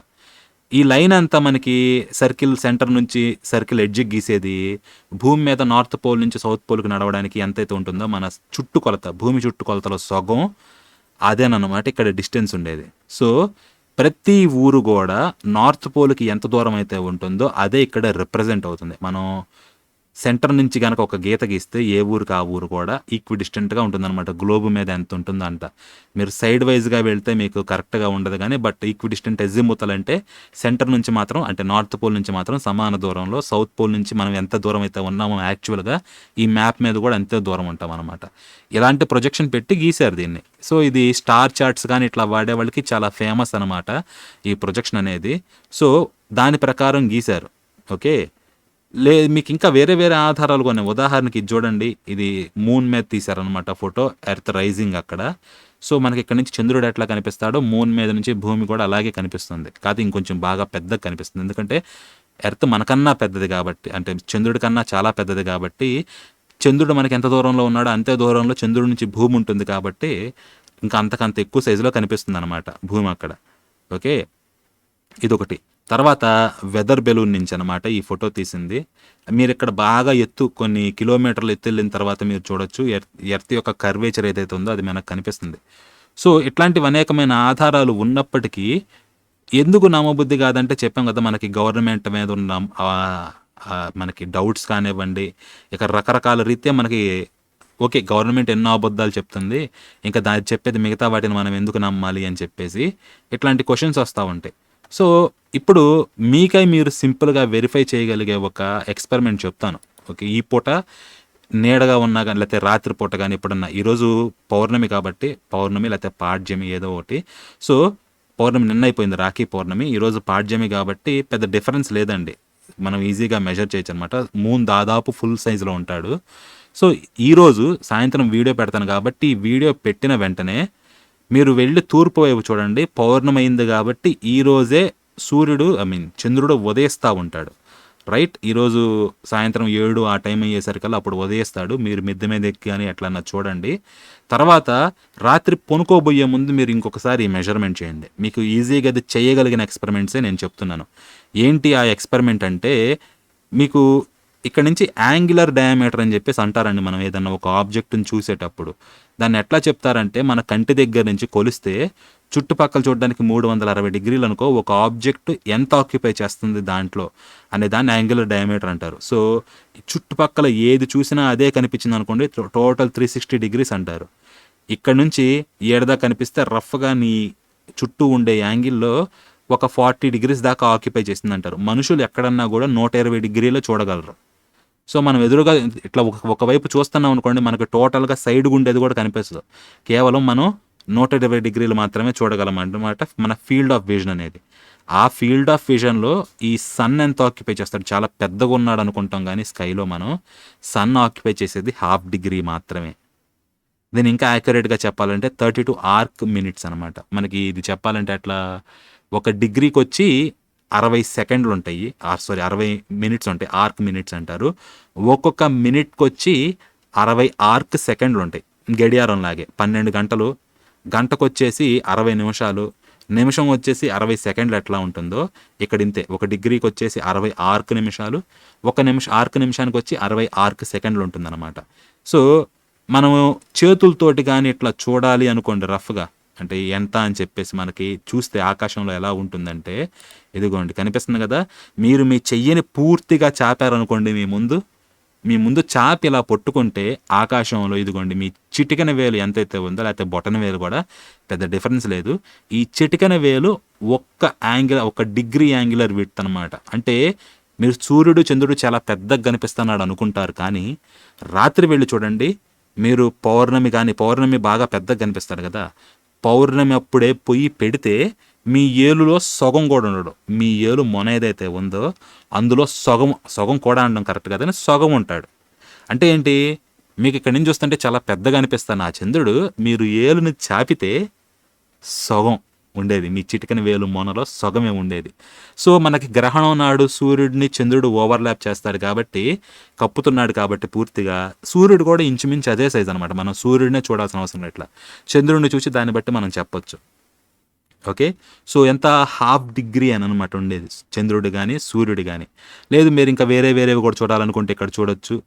ఈ లైన్ అంతా మనకి సర్కిల్ సెంటర్ నుంచి సర్కిల్ ఎడ్జ్ గీసేది భూమి మీద నార్త్ పోల్ నుంచి సౌత్ పోల్కి నడవడానికి ఎంతైతే ఉంటుందో మన చుట్టుకొలత భూమి చుట్టుకొలతలో సగం అదేనమాట ఇక్కడ డిస్టెన్స్ ఉండేది. సో ప్రతి ఊరు కూడా నార్త్ పోల్కి ఎంత దూరం అయితే ఉంటుందో అదే ఇక్కడ రిప్రజెంట్ అవుతుంది. మనం సెంటర్ నుంచి కనుక ఒక గీత గీస్తే ఏ ఊరికి ఆ ఊరు కూడా ఈక్విడిస్టెంట్గా ఉంటుందన్నమాట. గ్లోబ్ మీద ఎంత ఉంటుందో అంట మీరు సైడ్ వైజ్గా వెళ్తే మీకు కరెక్ట్గా ఉండదు కానీ బట్ ఈక్విడిస్టెంట్ డిస్టెంట్ అంటే సెంటర్ నుంచి మాత్రం అంటే నార్త్ పోల్ నుంచి మాత్రం సమాన దూరంలో సౌత్ పోల్ నుంచి మనం ఎంత దూరం అయితే ఉన్నామో యాక్చువల్గా ఈ మ్యాప్ మీద కూడా అంతే దూరం ఉంటాం అనమాట ఇలాంటి ప్రొజెక్షన్ పెట్టి గీశారు దీన్ని. సో ఇది స్టార్ చార్ట్స్ కానీ ఇట్లా వాడే వాళ్ళకి చాలా ఫేమస్ అనమాట ఈ ప్రొజెక్షన్ అనేది. సో దాని ప్రకారం గీశారు. ఓకే? లే మీకు ఇంకా వేరే వేరే ఆధారాలు కొన్ని ఉదాహరణకి చూడండి ఇది మూన్ మీద తీశారనమాట ఫోటో ఎర్త్ రైజింగ్ అక్కడ. సో మనకి ఇక్కడ నుంచి చంద్రుడు ఎట్లా కనిపిస్తాడో మూన్ మీద నుంచి భూమి కూడా అలాగే కనిపిస్తుంది. కాదు ఇంకొంచెం బాగా పెద్దగా కనిపిస్తుంది. ఎందుకంటే ఎర్త్ మనకన్నా పెద్దది కాబట్టి అంటే చంద్రుడి కన్నా చాలా పెద్దది కాబట్టి చంద్రుడు మనకి ఎంత దూరంలో ఉన్నాడో అంతే దూరంలో చంద్రుడి నుంచి భూమి ఉంటుంది కాబట్టి ఇంకా అంతకంత ఎక్కువ సైజులో కనిపిస్తుంది అనమాట భూమి అక్కడ. ఓకే? ఇదొకటి. తర్వాత వెదర్ బెలూన్ నుంచి అనమాట ఈ ఫోటో తీసింది. మీరు ఇక్కడ బాగా ఎత్తు కొన్ని కిలోమీటర్లు ఎత్తు వెళ్ళిన తర్వాత మీరు చూడొచ్చు. ఎర్త్ యొక్క కర్వేచర్ ఏదైతే ఉందో అది మనకు కనిపిస్తుంది. సో ఇట్లాంటివి అనేకమైన ఆధారాలు ఉన్నప్పటికీ ఎందుకు నమ్మబుద్ధి కాదంటే చెప్పాం కదా మనకి గవర్నమెంట్ మీద ఉన్న మనకి డౌట్స్ కానివ్వండి ఇక రకరకాల రీత్యా మనకి ఓకే గవర్నమెంట్ ఎన్నో అబద్ధాలు చెప్తుంది ఇంకా దాన్ని చెప్పేది మిగతా వాటిని మనం ఎందుకు నమ్మాలి అని చెప్పేసి ఇట్లాంటి క్వశ్చన్స్ వస్తూ ఉంటాయి. సో ఇప్పుడు మీకై మీరు సింపుల్గా వెరిఫై చేయగలిగే ఒక ఎక్స్పెరిమెంట్ చెప్తాను. ఓకే ఈ పూట నీడగా ఉన్నా కానీ లేకపోతే రాత్రి పూట కానీ ఎప్పుడన్నా ఈరోజు పౌర్ణమి కాబట్టి పౌర్ణమి లేకపోతే పాడ్యమి ఏదో ఒకటి. సో పౌర్ణమి నిన్న అయిపోయింది రాఖీ పౌర్ణమి. ఈరోజు పాడ్యమి కాబట్టి పెద్ద డిఫరెన్స్ లేదండి. మనం ఈజీగా మెజర్ చేయొచ్చు అనమాట మూన్ దాదాపు ఫుల్ సైజులో ఉంటాడు. సో ఈరోజు సాయంత్రం వీడియో పెడతాను కాబట్టి ఈ వీడియో పెట్టిన వెంటనే మీరు వెళ్ళి తూర్పు వైపు చూడండి. పౌర్ణమైంది కాబట్టి ఈ రోజే సూర్యుడు ఐ మీన్ చంద్రుడు ఉదయిస్తూ ఉంటాడు. రైట్ ఈరోజు సాయంత్రం ఏడు ఆ టైం అయ్యేసరికల్లా అప్పుడు ఉదయిస్తాడు. మీరు మిద్దె మీద ఎక్కి కానీ ఎట్లన్నా చూడండి. తర్వాత రాత్రి పొనుకోబోయే ముందు మీరు ఇంకొకసారి మెజర్మెంట్ చేయండి. మీకు ఈజీగా అది చేయగలిగిన ఎక్స్పెరిమెంట్సే నేను చెప్తున్నాను. ఏంటి ఆ ఎక్స్పెరిమెంట్ అంటే మీకు ఇక్కడ నుంచి యాంగులర్ డయామీటర్ అని చెప్పేసి అంటారండి మనం ఏదన్నా ఒక ఆబ్జెక్ట్ని చూసేటప్పుడు. దాన్ని ఎట్లా చెప్తారంటే మన కంటి దగ్గర నుంచి కొలిస్తే చుట్టుపక్కల చూడడానికి మూడు వందల అరవై డిగ్రీలు అనుకో ఒక ఆబ్జెక్ట్ ఎంత ఆక్యుపై చేస్తుంది దాంట్లో అనే దాన్ని యాంగులర్ డయామీటర్ అంటారు. సో చుట్టుపక్కల ఏది చూసినా అదే కనిపించింది అనుకోండి టోటల్ త్రీ సిక్స్టీ డిగ్రీస్ అంటారు. ఇక్కడ నుంచి ఏడదా కనిపిస్తే రఫ్గా నీ చుట్టూ ఉండే యాంగిల్లో ఒక ఫార్టీ డిగ్రీస్ దాకా ఆక్యుపై చేసింది అంటారు మనుషులు ఎక్కడన్నా కూడా నూట ఇరవై డిగ్రీలో చూడగలరు. సో మనం ఎదురుగా ఇట్లా ఒక ఒకవైపు చూస్తున్నాం అనుకోండి మనకు టోటల్గా సైడ్ గుండేది కూడా కనిపిస్తుంది. కేవలం మనం నూట ఇరవై డిగ్రీలు మాత్రమే చూడగలం అన్నమాట మన ఫీల్డ్ ఆఫ్ విజన్ అనేది. ఆ ఫీల్డ్ ఆఫ్ విజన్లో ఈ సన్ ఎంత ఆక్యుపై చేస్తాడు? చాలా పెద్దగా ఉన్నాడు అనుకుంటాం కానీ స్కైలో మనం సన్ ఆక్యుపై చేసేది హాఫ్ డిగ్రీ మాత్రమే. దీని ఇంకా యాక్యురేట్గా చెప్పాలంటే థర్టీ టూ ఆర్క్ మినిట్స్ అనమాట మనకి ఇది చెప్పాలంటే అట్లా ఒక డిగ్రీకి వచ్చి అరవై సెకండ్లు ఉంటాయి ఆర్ సారీ అరవై మినిట్స్ ఉంటాయి. ఆర్క్ మినిట్స్ అంటారు. ఒక్కొక్క మినిట్కి వచ్చి అరవై ఆర్క్ సెకండ్లు ఉంటాయి గడియారం లాగే. పన్నెండు గంటలు. గంటకు వచ్చేసి అరవై నిమిషాలు. నిమిషం వచ్చేసి అరవై సెకండ్లు ఎట్లా ఉంటుందో ఇక్కడ ఇంతే ఒక డిగ్రీకి వచ్చేసి అరవై ఆర్క్ నిమిషాలు. ఒక నిమిషం ఆర్క్ నిమిషానికి వచ్చి అరవై ఆర్క్ సెకండ్లు ఉంటుందన్నమాట సో మనము చేతులతోటి కానీ ఇట్లా చూడాలి అనుకోండి రఫ్గా. అంటే ఎంత అని చెప్పేసి మనకి చూస్తే ఆకాశంలో ఎలా ఉంటుందంటే ఇదిగోండి కనిపిస్తుంది కదా? మీరు మీ చెయ్యని పూర్తిగా చాపారనుకోండి మీ ముందు. మీ ముందు చాపి ఇలా పట్టుకుంటే ఆకాశంలో ఇదిగోండి మీ చిటికన వేలు ఎంతైతే ఉందో లేకపోతే బొటన వేలు కూడా పెద్ద డిఫరెన్స్ లేదు. ఈ చిటికన వేలు ఒక్క యాంగిల్ ఒక డిగ్రీ యాంగిలర్ విడ్త్ అనమాట అంటే మీరు సూర్యుడు చంద్రుడు చాలా పెద్దగా కనిపిస్తున్నాడు అనుకుంటారు కానీ రాత్రి వెళ్ళి చూడండి మీరు పౌర్ణమి కానీ పౌర్ణమి బాగా పెద్దగా కనిపిస్తారు కదా? పౌర్ణమి అప్పుడే పొయ్యి పెడితే మీ ఏలులో సగం కూడా ఉండడు. మీ ఏలు మొన ఏదైతే ఉందో అందులో సగం సగం కూడా ఉండడం కరెక్ట్ కదని సగం ఉంటాడు. అంటే ఏంటి? మీకు ఇక్కడి నుంచి చూస్తుంటే చాలా పెద్దగా అనిపిస్తాను. ఆ చంద్రుడు మీరు ఏలుని చాపితే సగం. ఉండేది. మీ చిటికని వేలు మొనలో సగమే ఉండేది. సో మనకి గ్రహణం నాడు సూర్యుడిని చంద్రుడు ఓవర్లాప్ చేస్తాడు కాబట్టి కప్పుతున్నాడు కాబట్టి పూర్తిగా సూర్యుడు కూడా ఇంచుమించు అదే సైజ్ అనమాట మనం సూర్యుడినే చూడాల్సిన అవసరం ఇట్లా. చంద్రుడిని చూసి దాన్ని బట్టి మనం చెప్పొచ్చు. ఓకే? సో ఎంత హాఫ్ డిగ్రీ అని అనమాట ఉండేది. చంద్రుడు కానీ సూర్యుడు కానీ లేదు మీరు ఇంకా వేరే వేరేవి కూడా చూడాలనుకుంటే ఇక్కడ చూడొచ్చు.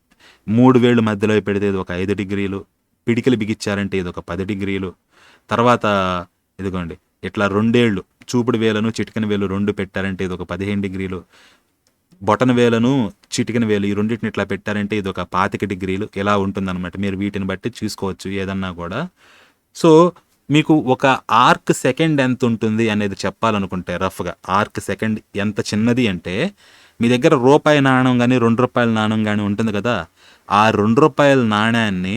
మూడు వేళ్ళు మధ్యలో పెడితే ఇది ఒక ఐదు డిగ్రీలు. పిడికిలు బిగించారంటే ఇది ఒక పది డిగ్రీలు. తర్వాత ఇదిగోండి. ఇట్లా రెండేళ్ళు చూపుడు వేలను చిటికెన వేలు రెండు పెట్టారంటే ఇది ఒక పదిహేను డిగ్రీలు. బొటన వేలను చిటికెన వేలు ఈ రెండింటిని ఇట్లా పెట్టారంటే ఇది ఒక పాతిక డిగ్రీలు. ఇలా ఉంటుందన్నమాట. మీరు వీటిని బట్టి చూసుకోవచ్చు ఏదన్నా కూడా. సో మీకు ఒక ఆర్క్ సెకండ్ ఎంత ఉంటుంది అనేది చెప్పాలనుకుంటే రఫ్గా. ఆర్క్ సెకండ్ ఎంత చిన్నది అంటే మీ దగ్గర రూపాయి నాణం కానీ రెండు రూపాయల నాణం కానీ ఉంటుంది కదా. ఆ రెండు రూపాయల నాణ్యాన్ని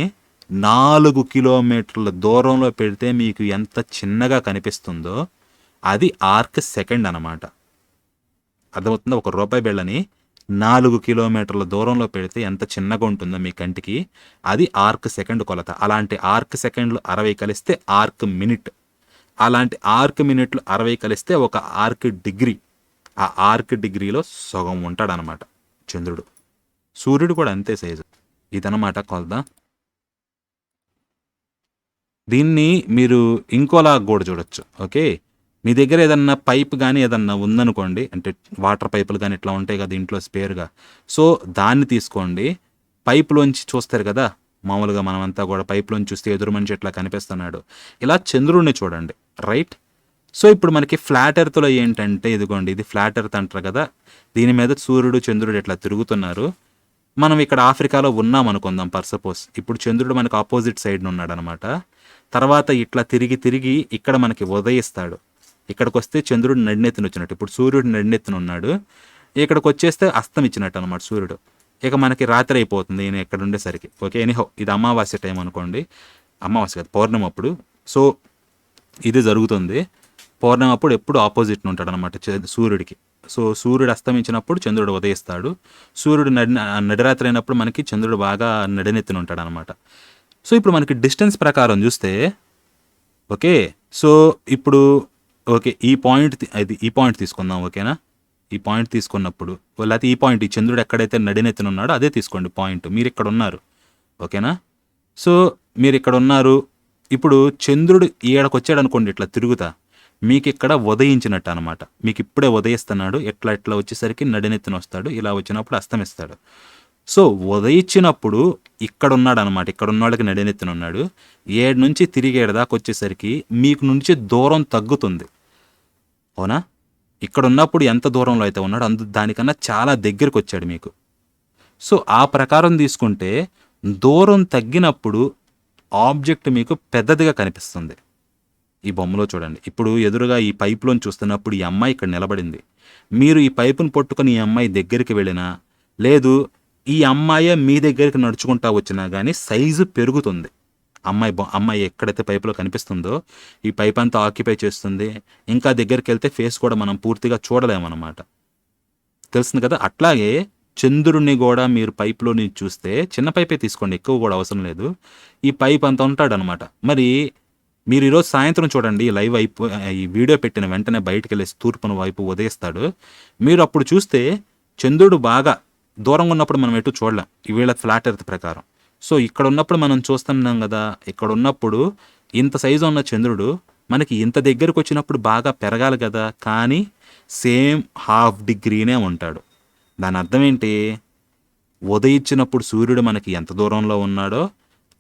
నాలుగు కిలోమీటర్ల దూరంలో పెడితే మీకు ఎంత చిన్నగా కనిపిస్తుందో అది ఆర్క్ సెకండ్ అన్నమాట. అర్థమవుతుందా? ఒక రూపాయి బిళ్ళని నాలుగు కిలోమీటర్ల దూరంలో పెడితే ఎంత చిన్నగా ఉంటుందో మీ కంటికి అది ఆర్క్ సెకండ్ కొలత. అలాంటి ఆర్క్ సెకండ్లు అరవై కలిస్తే ఆర్క్ మినిట్. అలాంటి ఆర్క్ మినిట్లు అరవై కలిస్తే ఒక ఆర్క్ డిగ్రీ. ఆ ఆర్క్ డిగ్రీలో సగం ఉంటాడనమాట చంద్రుడు. సూర్యుడు కూడా అంతే సైజు. ఇదనమాట కొలత. దీన్ని మీరు ఇంకోలా కూడా చూడొచ్చు ఓకే? మీ దగ్గర ఏదన్నా పైప్ కానీ ఏదన్నా ఉందనుకోండి అంటే వాటర్ పైపులు కానీ ఇట్లా ఉంటాయి కదా ఇంట్లో స్పేర్గా. సో దాన్ని తీసుకోండి. పైపులోంచి చూస్తారు కదా మామూలుగా మనమంతా కూడా పైపులోంచి చూస్తే ఎదురు మనిషి ఇట్లా కనిపిస్తున్నాడు. ఇలా చంద్రుడిని చూడండి రైట్? సో ఇప్పుడు మనకి ఫ్లాట్ ఎర్త్లో ఏంటంటే ఇదిగోండి ఇది ఫ్లాట్ ఎర్త్ అంటారు కదా దీని మీద సూర్యుడు చంద్రుడు ఇట్లా తిరుగుతున్నారు? మనం ఇక్కడ ఆఫ్రికాలో ఉన్నాం అనుకుందాం పర్ సపోజ్. ఇప్పుడు చంద్రుడు మనకు ఆపోజిట్ సైడ్ ఉన్నాడు అనమాట తర్వాత ఇట్లా తిరిగి తిరిగి ఇక్కడ మనకి ఉదయిస్తాడు. ఇక్కడికి వస్తే చంద్రుడు నడినెత్తిన వచ్చినట్టు ఇప్పుడు సూర్యుడు నడినెత్తిన ఉన్నాడు ఇక్కడికి వచ్చేస్తే అస్తం ఇచ్చినట్టు అనమాట సూర్యుడు. ఇక మనకి రాత్రి అయిపోతుంది. ఈయన ఎక్కడ ఉండేసరికి. ఓకే ఎనీహో ఇది అమావాస్య టైం అనుకోండి. అమావాస్య కాదు పౌర్ణమి అప్పుడు. సో ఇది జరుగుతుంది. పౌర్ణమి అప్పుడు ఎప్పుడు ఆపోజిట్ ఉంటాడు అనమాట సూర్యుడికి. సో సూర్యుడు అస్తమించినప్పుడు చంద్రుడు ఉదయిస్తాడు. సూర్యుడు నడి నడిరాత్రి అయినప్పుడు మనకి చంద్రుడు బాగా నడినెత్తిన ఉంటాడు అనమాట సో ఇప్పుడు మనకి డిస్టెన్స్ ప్రకారం చూస్తే ఓకే? సో ఇప్పుడు ఓకే ఈ పాయింట్ అది ఈ పాయింట్ తీసుకుందాం ఓకేనా? ఈ పాయింట్ తీసుకున్నప్పుడు లేకపోతే ఈ పాయింట్ ఈ చంద్రుడు ఎక్కడైతే నడినెత్తిన ఉన్నాడో అదే తీసుకోండి పాయింట్. మీరు ఇక్కడ ఉన్నారు ఓకేనా? సో మీరు ఇక్కడ ఉన్నారు ఇప్పుడు చంద్రుడు ఈడకు వచ్చాడు అనుకోండి ఇట్లా తిరుగుతా. మీకు ఇక్కడ ఉదయించినట్టు అనమాట మీకు ఇప్పుడే ఉదయిస్తున్నాడు ఎట్లా ఇట్లా వచ్చేసరికి నడినెత్తిన వస్తాడు ఇలా వచ్చినప్పుడు అస్తమిస్తాడు. సో ఉదయించినప్పుడు ఇక్కడ ఉన్నాడు అనమాట ఇక్కడ ఉన్నవాళ్ళకి నడినెత్తిన ఉన్నాడు ఏడు నుంచి తిరిగి ఏడు దాకా వచ్చేసరికి మీకు నుంచి దూరం తగ్గుతుంది. అవునా? ఇక్కడ ఉన్నప్పుడు ఎంత దూరంలో అయితే ఉన్నాడో అందు దానికన్నా చాలా దగ్గరికి వచ్చాడు మీకు. సో ఆ ప్రకారం తీసుకుంటే దూరం తగ్గినప్పుడు ఆబ్జెక్ట్ మీకు పెద్దదిగా కనిపిస్తుంది. ఈ బొమ్మలో చూడండి. ఇప్పుడు ఎదురుగా ఈ పైపులోని చూస్తున్నప్పుడు ఈ అమ్మాయి ఇక్కడ నిలబడింది. మీరు ఈ పైపును పట్టుకొని ఈ అమ్మాయి దగ్గరికి వెళ్ళినా లేదు ఈ అమ్మాయే మీ దగ్గరికి నడుచుకుంటా వచ్చినా కానీ సైజు పెరుగుతుంది. అమ్మాయి అమ్మాయి ఎక్కడైతే పైపులో కనిపిస్తుందో ఈ పైప్ అంతా ఆక్యుపై చేస్తుంది. ఇంకా దగ్గరికి వెళ్తే ఫేస్ కూడా మనం పూర్తిగా చూడలేమన్నమాట. తెలుస్తుంది కదా? అట్లాగే చంద్రుడిని కూడా మీరు పైప్లోని చూస్తే చిన్న పైపే తీసుకోండి ఎక్కువ కూడా అవసరం లేదు. ఈ పైప్ అంతా ఉంటాడనమాట మరి మీరు ఈరోజు సాయంత్రం చూడండి లైవ్ అయిపో ఈ వీడియో పెట్టిన వెంటనే బయటకు వెళ్ళేసి తూర్పున వైపు ఉదయిస్తాడు మీరు అప్పుడు చూస్తే చంద్రుడు బాగా దూరంగా ఉన్నప్పుడు మనం ఎటు చూడలేం. వీళ్ళ ఫ్లాట్ ఎర్త్ ప్రకారం. సో ఇక్కడ ఉన్నప్పుడు మనం చూస్తున్నాం కదా ఇక్కడ ఉన్నప్పుడు ఇంత సైజు ఉన్న చంద్రుడు మనకి ఇంత దగ్గరకు వచ్చినప్పుడు బాగా పెరగాలి కదా కానీ సేమ్ హాఫ్ డిగ్రీనే ఉంటాడు. దాని అర్థం ఏంటి? ఉదయించినప్పుడు సూర్యుడు మనకి ఎంత దూరంలో ఉన్నాడో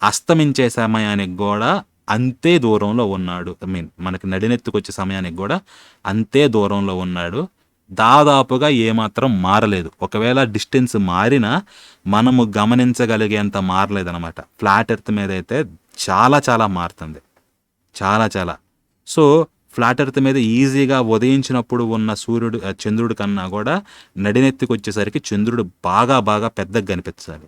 అస్తమించే సమయానికి కూడా అంతే దూరంలో ఉన్నాడు. ఐ మీన్ మనకి నడినెత్తుకొచ్చే సమయానికి కూడా అంతే దూరంలో ఉన్నాడు. దాదాపుగా ఏమాత్రం మారలేదు. ఒకవేళ డిస్టెన్స్ మారినా మనము గమనించగలిగేంత మారలేదనమాట ఫ్లాట్ ఎర్త్ మీద అయితే చాలా చాలా మారుతుంది. చాలా చాలా. సో ఫ్లాట్ ఎర్త్ మీద ఈజీగా ఉదయించినప్పుడు ఉన్న సూర్యుడు చంద్రుడి కన్నా కూడా నడినెత్తికి వచ్చేసరికి చంద్రుడు బాగా బాగా పెద్దగా కనిపించాలి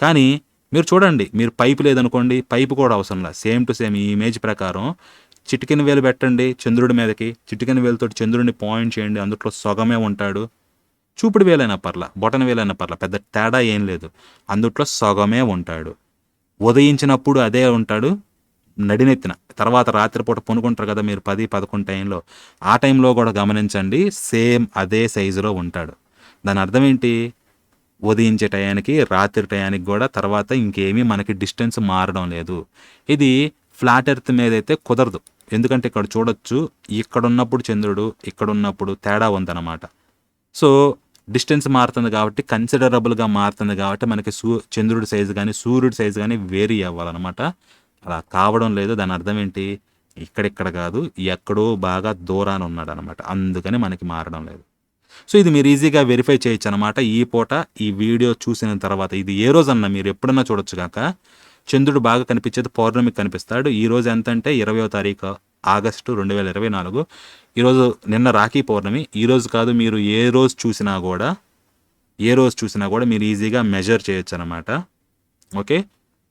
కానీ మీరు చూడండి మీరు పైపు లేదనుకోండి పైపు కూడా అవసరం లేదు. సేమ్ టు సేమ్ ఈ ఇమేజ్ ప్రకారం చిటికెన్ వేలు పెట్టండి చంద్రుడి మీదకి. చిటికెన్ వేలుతో చంద్రుడిని పాయింట్ చేయండి. అందులో సగమే ఉంటాడు. చూపుడు వేలైనా పర్ల బొటన వేలైనా పర్ల పెద్ద తేడా ఏం లేదు. అందుట్లో సగమే ఉంటాడు. ఉదయించినప్పుడు అదే ఉంటాడు. నడినెత్తిన తర్వాత రాత్రిపూట పొనుకుంటారు కదా మీరు పది పదకొండు టైంలో. ఆ టైంలో కూడా గమనించండి సేమ్ అదే సైజులో ఉంటాడు. దాని అర్థం ఏంటి? ఉదయించే టయానికి రాత్రి టయానికి కూడా తర్వాత ఇంకేమీ మనకి డిస్టెన్స్ మారడం లేదు. ఇది ఫ్లాట్ ఎర్త్ మీద అయితే కుదరదు. ఎందుకంటే ఇక్కడ చూడొచ్చు ఇక్కడ ఉన్నప్పుడు చంద్రుడు ఇక్కడ ఉన్నప్పుడు తేడా ఉందన్నమాట. సో డిస్టెన్స్ మారుతుంది కాబట్టి కన్సిడరబుల్గా మారుతుంది కాబట్టి మనకి సూ చంద్రుడి సైజు కానీ సూర్యుడి సైజు కానీ వేరీ అవ్వాలన్నమాట. అలా కావడం లేదు దాని అర్థం ఏంటి? ఇక్కడిక్కడ కాదు ఎక్కడో బాగా దూరాన ఉన్నాడు అనమాట అందుకని మనకి మారడం లేదు. సో ఇది మీరు ఈజీగా వెరిఫై చేయొచ్చు అనమాట ఈ పూట ఈ వీడియో చూసిన తర్వాత ఇది ఏ రోజన్నా మీరు ఎప్పుడన్నా చూడొచ్చు కాక చంద్రుడు బాగా కనిపించేది పౌర్ణమికి కనిపిస్తాడు. ఈ రోజు ఎంత అంటే ఇరవయో తారీఖు ఆగస్టు రెండు వేల ఇరవై నాలుగు. ఈరోజు నిన్న రాఖీ పౌర్ణమి. ఈ రోజు కాదు మీరు ఏ రోజు చూసినా కూడా ఏ రోజు చూసినా కూడా మీరు ఈజీగా మెజర్ చేయొచ్చు అనమాట ఓకే?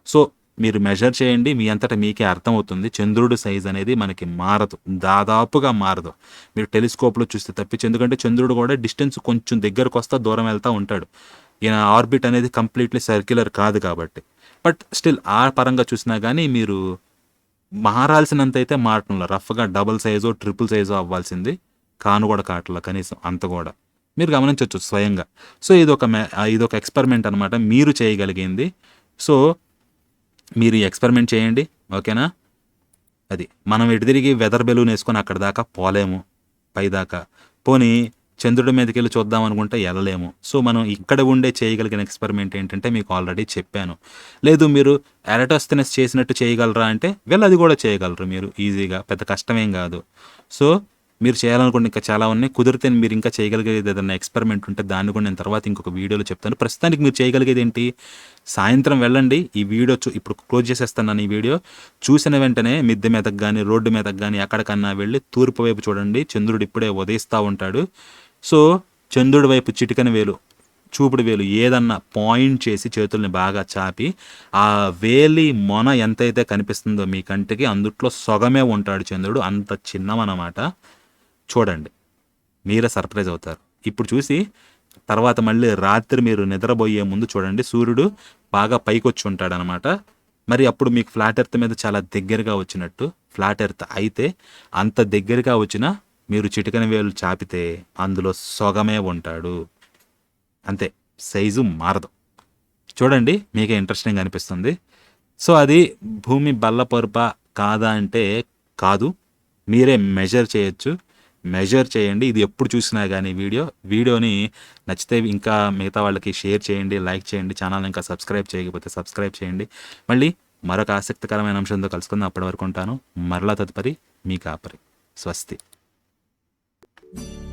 సో మీరు మెజర్ చేయండి. మీ అంతటా మీకే అర్థమవుతుంది. చంద్రుడు సైజ్ అనేది మనకి మారదు. దాదాపుగా మారదు. మీరు టెలిస్కోప్లో చూస్తే తప్పించి. ఎందుకంటే చంద్రుడు కూడా డిస్టెన్స్ కొంచెం దగ్గరకు వస్తా దూరం వెళ్తూ ఉంటాడు. ఈయన ఆర్బిట్ అనేది కంప్లీట్లీ సర్క్యులర్ కాదు కాబట్టి. బట్ స్టిల్ ఆ పరంగా చూసినా కానీ మీరు మారాల్సినంత అయితే మారటంలో రఫ్గా డబుల్ సైజో ట్రిపుల్ సైజో అవ్వాల్సింది కాను కూడా కావట్లా కనీసం అంత కూడా మీరు గమనించవచ్చు స్వయంగా. సో ఇది ఒక ఇది ఒక ఎక్స్పెరిమెంట్ అనమాట మీరు చేయగలిగింది. సో మీరు ఎక్స్పెరిమెంట్ చేయండి. ఓకేనా? అది మనం ఎటు తిరిగి వెదర్ బెలూన్ వేసుకొని అక్కడ దాకా పోలేము. పైదాకా. పోనీ చంద్రుడి మీదకి వెళ్ళి చూద్దాం అనుకుంటే వెళ్ళలేము సో మనం ఇక్కడ ఉండే చేయగలిగిన ఎక్స్పెరిమెంట్ ఏంటంటే మీకు ఆల్రెడీ చెప్పాను. లేదు మీరు ఎరటోస్తెనస్ చేసినట్టు చేయగలరా అంటే వెళ్ళి అది కూడా చేయగలరు మీరు. ఈజీగా పెద్ద కష్టమేం కాదు. సో మీరు చేయాలనుకుంటే ఇంకా చాలా ఉన్నాయి. కుదిరితే మీరు ఇంకా చేయగలిగేది ఏదైనా ఎక్స్పెరిమెంట్ ఉంటే దాన్ని కూడా నేను తర్వాత ఇంకొక వీడియోలో చెప్తాను. ప్రస్తుతానికి మీరు చేయగలిగేది ఏంటి? సాయంత్రం వెళ్ళండి. ఈ వీడియో చూ ఇప్పుడు క్లోజ్ చేసేస్తాను ఈ వీడియో. చూసిన వెంటనే మిద్దె మీదకి కానీ రోడ్డు మీదకి కానీ ఎక్కడికన్నా వెళ్ళి తూర్పు వైపు చూడండి. చంద్రుడు ఇప్పుడే ఉదయిస్తూ ఉంటాడు. సో చంద్రుడి వైపు చిటికన వేలు చూపుడు వేలు ఏదన్నా పాయింట్ చేసి చేతుల్ని బాగా చాపి ఆ వేలి మొన ఎంతైతే కనిపిస్తుందో మీ కంటికి అందుట్లో సొగమే ఉంటాడు చంద్రుడు. అంత చిన్నమన్నమాట. చూడండి. మీరే సర్ప్రైజ్ అవుతారు. ఇప్పుడు చూసి తర్వాత మళ్ళీ రాత్రి మీరు నిద్రపోయే ముందు చూడండి. సూర్యుడు బాగా పైకి వచ్చి ఉంటాడనమాట మరి అప్పుడు మీకు ఫ్లాట్ ఎర్త్ మీద చాలా దగ్గరగా వచ్చినట్టు ఫ్లాట్ ఎర్త్ అయితే అంత దగ్గరగా వచ్చినా మీరు చిటికన వేలు చాపితే అందులో సొగమే ఉంటాడు. అంతే సైజు మారదు. చూడండి మీకే ఇంట్రెస్టింగ్ అనిపిస్తుంది. సో అది భూమి బల్లపరుప కాదా అంటే కాదు. మీరే మెజర్ చేయొచ్చు. మెజర్ చేయండి. ఇది ఎప్పుడు చూసినా కానీ వీడియో. వీడియోని నచ్చితే ఇంకా మిగతా వాళ్ళకి షేర్ చేయండి లైక్ చేయండి ఛానల్ ఇంకా సబ్స్క్రైబ్ చేయకపోతే సబ్స్క్రైబ్ చేయండి. మళ్ళీ మరొక ఆసక్తికరమైన అంశంతో కలుసుకుందాం. అప్పటి వరకు ఉంటాను. మరలా తదుపరి మీ కాపరి. స్వస్తి. me.